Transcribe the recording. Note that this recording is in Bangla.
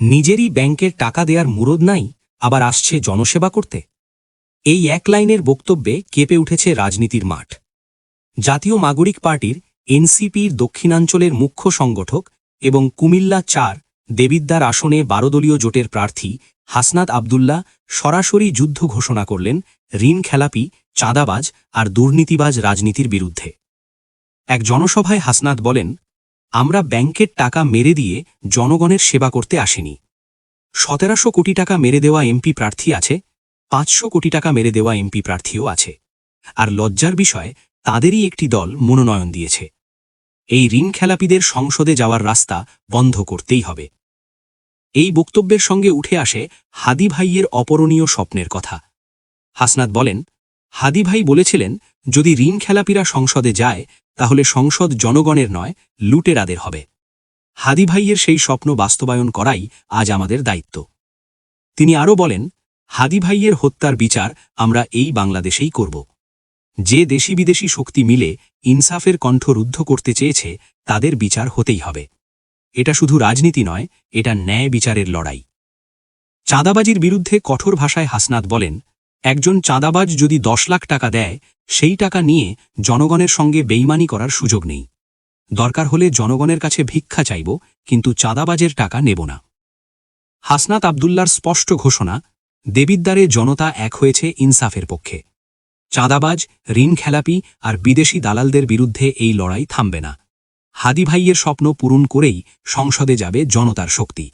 নিজেরই ব্যাংকের টাকা দেওয়ার মুরদ নাই, আবার আসছে জনসেবা করতে। এই এক লাইনের বক্তব্যে কেঁপে উঠেছে রাজনীতির মাঠ। জাতীয় নাগরিক পার্টির এনসিপির দক্ষিণাঞ্চলের মুখ্য সংগঠক এবং কুমিল্লা চার দেবিদ্দার আসনে বারোদলীয় জোটের প্রার্থী হাসনাত আবদুল্লাহ সরাসরি যুদ্ধ ঘোষণা করলেন ঋণ খেলাপি, চাঁদাবাজ আর দুর্নীতিবাজ রাজনীতির বিরুদ্ধে। এক জনসভায় হাসনাত বলেন আমরা ব্যাংকের টাকা মেরে দিয়ে জনগণের সেবা করতে আসেনি। সতেরোশো কোটি টাকা মেরে দেওয়া এমপি প্রার্থী আছে, পাঁচশো কোটি টাকা মেরে দেওয়া এমপি প্রার্থীও আছে। আর লজ্জার বিষয়, তাদেরই একটি দল মনোনয়ন দিয়েছে। এই ঋণ খেলাপিদের সংসদে যাওয়ার রাস্তা বন্ধ করতেই হবে। এই বক্তব্যের সঙ্গে উঠে আসে হাদি ভাইয়ের অপরণীয় স্বপ্নের কথা। হাসনাত বলেন হাদি ভাই বলেছিলেন, যদি ঋণ খেলাপিরা সংসদে যায়, তাহলে সংসদ জনগণের নয়, লুটেরাদের হবে। হাদি ভাইয়ের সেই স্বপ্ন বাস্তবায়ন করাই আজ আমাদের দায়িত্ব। তিনি আরও বলেন, হাদি ভাইয়ের হত্যার বিচার আমরা এই বাংলাদেশেই করব। যে দেশি বিদেশি শক্তি মিলে ইনসাফের কণ্ঠ রুদ্ধ করতে চেয়েছে, তাদের বিচার হতেই হবে। এটা শুধু রাজনীতি নয়, এটা ন্যায় বিচারের লড়াই। চাঁদাবাজির বিরুদ্ধে কঠোর ভাষায় হাসনাত বলেন একজন চাঁদাবাজ যদি দশ লাখ টাকা দেয়, সেই টাকা নিয়ে জনগণের সঙ্গে বেইমানি করার সুযোগ নেই। দরকার হলে জনগণের কাছে ভিক্ষা চাইব, কিন্তু চাঁদাবাজের টাকা নেব না। হাসনাত আবদুল্লার স্পষ্ট ঘোষণা, দেবিদ্বারে জনতা এক হয়েছে ইনসাফের পক্ষে। চাঁদাবাজ, ঋণ খেলাপি আর বিদেশি দালালদের বিরুদ্ধে এই লড়াই থামবে না। হাদি ভাইয়ের স্বপ্ন পূরণ করেই সংসদে যাবে জনতার শক্তি।